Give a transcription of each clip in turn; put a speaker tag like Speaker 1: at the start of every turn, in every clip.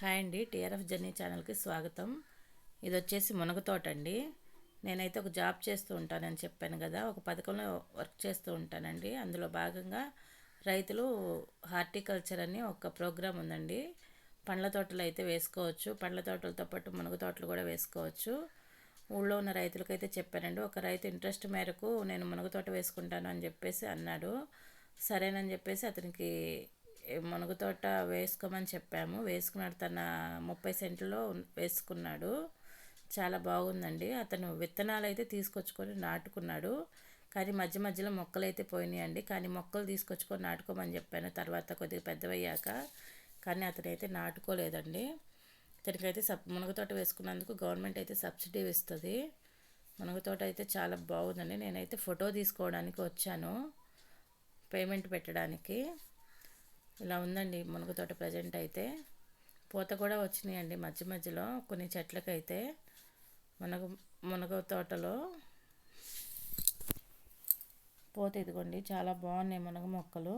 Speaker 1: Hi అండి TRF journey ఛానల్కి స్వాగతం. ఇది వచ్చేసి మునగ తోట అండి. నేనైతే ఒక జాబ్ చేస్తూ ఉంటానని చెప్పాను కదా ఒక పథకంలో వర్క్ చేస్తూ ఉంటానండి. అందులో భాగంగా రైతులు హార్టికల్చర్ అని ఒక ప్రోగ్రాం ఉందండి. పండ్ల తోటలు అయితే వేసుకోవచ్చు పండ్ల తోటలతో పాటు మునగ తోటలు కూడా వేసుకోవచ్చు. ఊళ్ళో ఉన్న రైతులకైతే చెప్పానండి ఒక రైతు ఇంట్రెస్ట్ మేరకు నేను మునగ తోట వేసుకుంటాను అని చెప్పేసి అన్నాడు. సరేనని చెప్పేసి అతనికి మునగ తోట వేసుకోమని చెప్పాము. వేసుకున్నాడు తన ముప్పై సెంట్లో వేసుకున్నాడు. చాలా బాగుందండి. అతను విత్తనాలు అయితే తీసుకొచ్చుకొని నాటుకున్నాడు. కానీ మధ్య మధ్యలో మొక్కలు అయితే పోయినాయండి. కానీ మొక్కలు తీసుకొచ్చుకొని నాటుకోమని చెప్పాను. తర్వాత కొద్దిగా పెద్దవయ్యాక. కానీ అతనైతే నాటుకోలేదండి. అతనికైతే సబ్ మునగ తోట వేసుకున్నందుకు గవర్నమెంట్ అయితే సబ్సిడీ ఇస్తుంది. మునగ తోట అయితే చాలా బాగుందండి. నేనైతే ఫోటో తీసుకోవడానికి వచ్చాను. పేమెంట్ పెట్టడానికి. ఇలా ఉందండి మునగ తోట ప్రజెంట్ అయితే. పూత కూడా వచ్చినాయండి మధ్య మధ్యలో. కొన్ని చెట్లకైతే మునగ మునగ తోటలో పూత ఇదిగోండి. చాలా బాగున్నాయి మునగ మొక్కలు.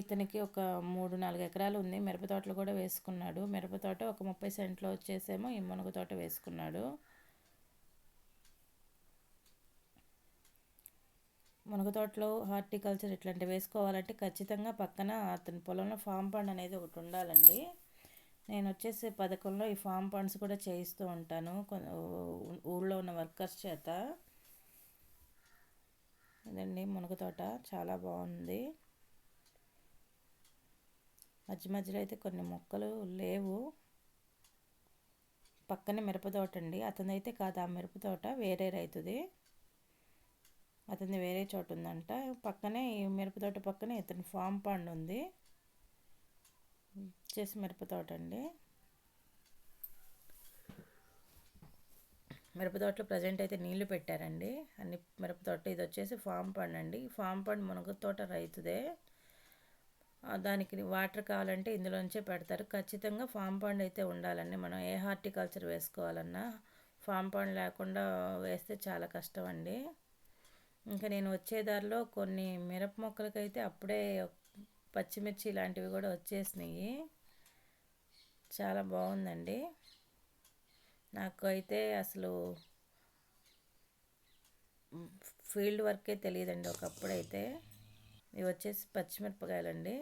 Speaker 1: ఇతనికి ఒక మూడు నాలుగు ఎకరాలు ఉంది. మిరప తోటలు కూడా వేసుకున్నాడు. మిరప తోట ఒక ముప్పై సెంట్లో వచ్చేసేమో ఈ మునగ తోట వేసుకున్నాడు. మునగ తోటలో హార్టికల్చర్ ఇట్లాంటివి వేసుకోవాలంటే ఖచ్చితంగా పక్కన అతని పొలంలో ఫామ్ పండ్ అనేది ఒకటి ఉండాలండి. నేను వచ్చేసి పథకంలో ఈ ఫామ్ పండ్స్ కూడా చేయిస్తూ ఉంటాను. ఊళ్ళో ఉన్న వర్కర్స్ చేత. ఇదండి మునగ తోట చాలా బాగుంది. మధ్య మధ్యలో అయితే కొన్ని మొక్కలు లేవు. పక్కనే మిరప తోట అండి. అతనైతే కాదు ఆ మిరప తోట వేరే రైతుది. అతని వేరే చోట ఉందంట పక్కనే ఈ మిరపతోట పక్కనే ఇతని ఫామ్ పండ్ ఉంది చేసి మిరపతోట అండి మిరపతోటలో ప్రజెంట్ అయితే నీళ్ళు పెట్టారండి. అన్ని మిరపతోట ఇది వచ్చేసి ఫామ్ పండ్ అండి ఫామ్ పండ్ మునగ తోట రైతుదే. దానికి వాటర్ కావాలంటే ఇందులోంచే పెడతారు. ఖచ్చితంగా ఫామ్ పండ్ అయితే ఉండాలండి. మనం ఏ హార్టికల్చర్ వేసుకోవాలన్నా ఫామ్ పండ్ లేకుండా వేస్తే చాలా కష్టం అండి ఇంకా నేను వచ్చే దారిలో కొన్ని మిరప మొక్కలకైతే అప్పుడే పచ్చిమిర్చి ఇలాంటివి కూడా వచ్చేసినాయి. చాలా బాగుందండి. నాకు అయితే అసలు ఫీల్డ్ వర్కే తెలియదండి ఒకప్పుడైతే. ఇవి వచ్చేసి పచ్చిమిరపకాయలండి.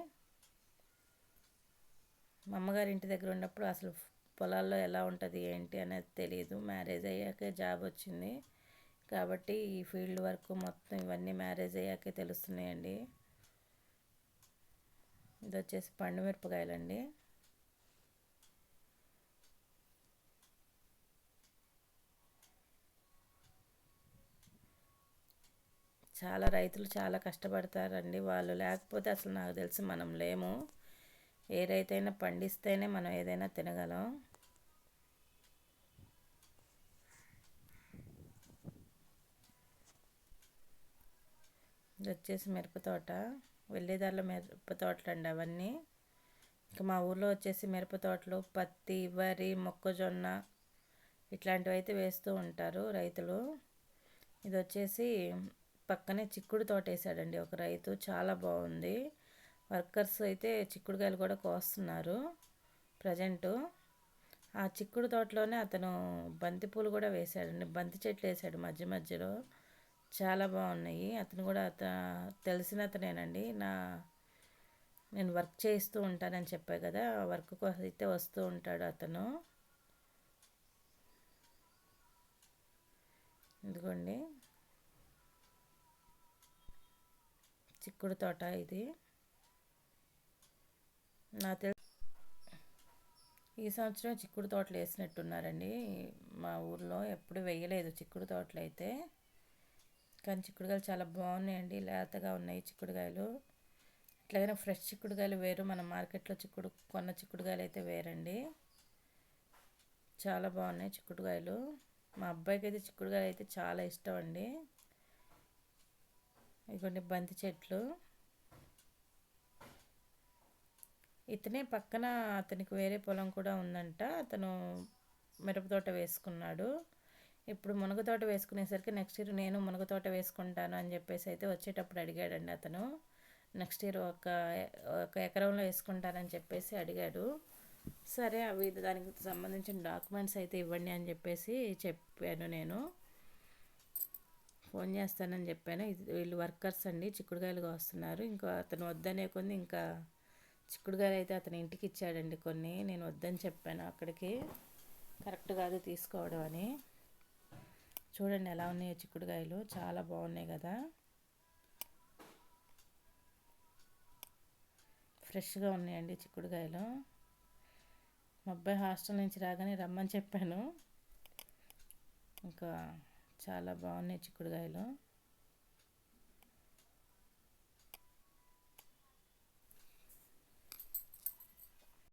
Speaker 1: మా అమ్మగారి ఇంటి దగ్గర ఉన్నప్పుడు అసలు పొలాల్లో ఎలా ఉంటుంది ఏంటి అనేది తెలియదు మ్యారేజ్ అయ్యాకే జాబ్ వచ్చింది. కాబట్టి ఈ ఫీల్డ్ వర్క్ మొత్తం ఇవన్నీ మ్యారేజ్ అయ్యాకే తెలుస్తున్నాయండి. ఇది వచ్చేసి పండు మిరపకాయలండి. చాలా రైతులు చాలా కష్టపడతారండి వాళ్ళు. లేకపోతే అసలు నాకు తెలిసి మనం లేము. ఏ రైతైనా పండిస్తేనే మనం ఏదైనా తినగలం. ఇది వచ్చేసి మిరప తోట వెళ్ళేదారిలో మిరప తోటలు అండి అవన్నీ. ఇంకా మా ఊర్లో వచ్చేసి మిరప తోటలు పత్తి వరి మొక్కజొన్న ఇట్లాంటివి అయితే వేస్తూ ఉంటారు రైతులు. ఇది వచ్చేసి పక్కనే చిక్కుడు తోట వేసాడండి ఒక రైతు చాలా బాగుంది. వర్కర్స్ అయితే చిక్కుడుకాయలు కూడా కోస్తున్నారు ప్రజెంటు. ఆ చిక్కుడు తోటలోనే అతను బంతిపూలు కూడా వేశాడండి బంతి చెట్లు వేసాడు మధ్య మధ్యలో. చాలా బాగున్నాయి. అతను కూడా అత తెలిసిన అతనేనండి. నా నేను వర్క్ చేస్తూ ఉంటానని చెప్పా కదా వర్క్ కోసం అయితే వస్తూ ఉంటాడు అతను. ఇదిగోండి. చిక్కుడు తోట ఇది. నా తెలి ఈ సంవత్సరం చిక్కుడు తోటలు వేసినట్టున్నారండి. మా ఊర్లో ఎప్పుడు వేయలేదు చిక్కుడు తోటలు అయితే. కానీ చిక్కుడుకాయలు చాలా బాగున్నాయండి. లేతగా ఉన్నాయి చిక్కుడుకాయలు. ఇట్లాగైనా ఫ్రెష్ చిక్కుడుకాయలు వేరు. మన మార్కెట్లో చిక్కుడు కొన్న చిక్కుడుకాయలు అయితే వేరండి. చాలా బాగున్నాయి చిక్కుడుకాయలు. మా అబ్బాయికి అయితే చిక్కుడుకాయలు అయితే చాలా ఇష్టం అండి ఇదిగోండి బంతి చెట్లు. ఇతనే పక్కన అతనికి వేరే పొలం కూడా ఉందంట. అతను మిరప తోట వేసుకున్నాడు. ఇప్పుడు మునగ తోట వేసుకునేసరికి నెక్స్ట్ ఇయర్ నేను మునగ తోట వేసుకుంటాను అని చెప్పేసి అయితే వచ్చేటప్పుడు అడిగాడండి అతను. నెక్స్ట్ ఇయర్ ఒక ఒక ఎకరంలో వేసుకుంటానని చెప్పేసి అడిగాడు. సరే అవి దానికి సంబంధించిన డాక్యుమెంట్స్ అయితే ఇవ్వండి అని చెప్పేసి చెప్పాను నేను. ఫోన్ చేస్తానని చెప్పాను. వీళ్ళు వర్కర్స్ అండి చిక్కుడుకాయలు వస్తున్నారు ఇంకా అతను వద్దనే కొన్ని ఇంకా చిక్కుడుకాయలు అయితే అతని ఇంటికి ఇచ్చాడండి కొన్ని. నేను వద్దని చెప్పాను అక్కడికి. కరెక్ట్ కాదు తీసుకోవడం అని. చూడండి ఎలా ఉన్నాయో చిక్కుడుకాయలు. చాలా బాగున్నాయి కదా. ఫ్రెష్గా ఉన్నాయండి చిక్కుడుకాయలు. మా అబ్బాయి హాస్టల్ నుంచి రాగానే రమ్మని చెప్పాను. ఇంకా చాలా బాగున్నాయి చిక్కుడుకాయలు.